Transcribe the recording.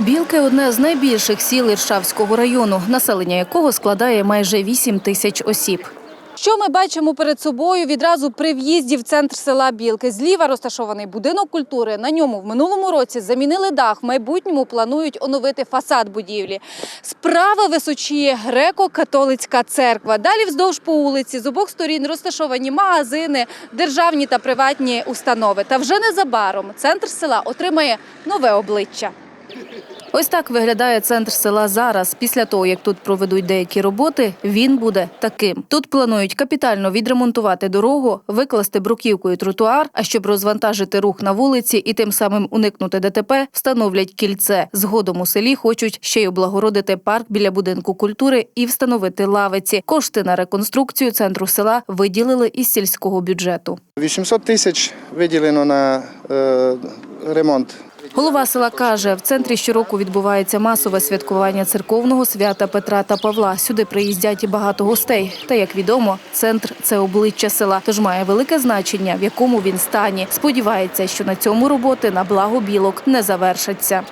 Білки одне з найбільших сіл Іршавського району, населення якого складає майже 8 тисяч осіб. Що ми бачимо перед собою відразу при в'їзді в центр села Білки? Зліва розташований будинок культури. На ньому в минулому році замінили дах. В майбутньому планують оновити фасад будівлі. Справа височіє греко-католицька церква. Далі вздовж по вулиці з обох сторін розташовані магазини, державні та приватні установи. Та вже незабаром центр села отримає нове обличчя. Ось так виглядає центр села зараз. Після того, як тут проведуть деякі роботи, він буде таким. Тут планують капітально відремонтувати дорогу, викласти бруківкою тротуар. А щоб розвантажити рух на вулиці і тим самим уникнути ДТП, встановлять кільце. Згодом у селі хочуть ще й облагородити парк біля будинку культури і встановити лавиці. Кошти на реконструкцію центру села виділили із сільського бюджету. 800 тисяч виділено на е, ремонт. Голова села каже, в центрі щороку відбувається масове святкування церковного свята Петра та Павла. Сюди приїздять і багато гостей. Та як відомо, центр це обличчя села, тож має велике значення, в якому він стані. Сподівається, що на цьому роботи на благо білок не завершаться.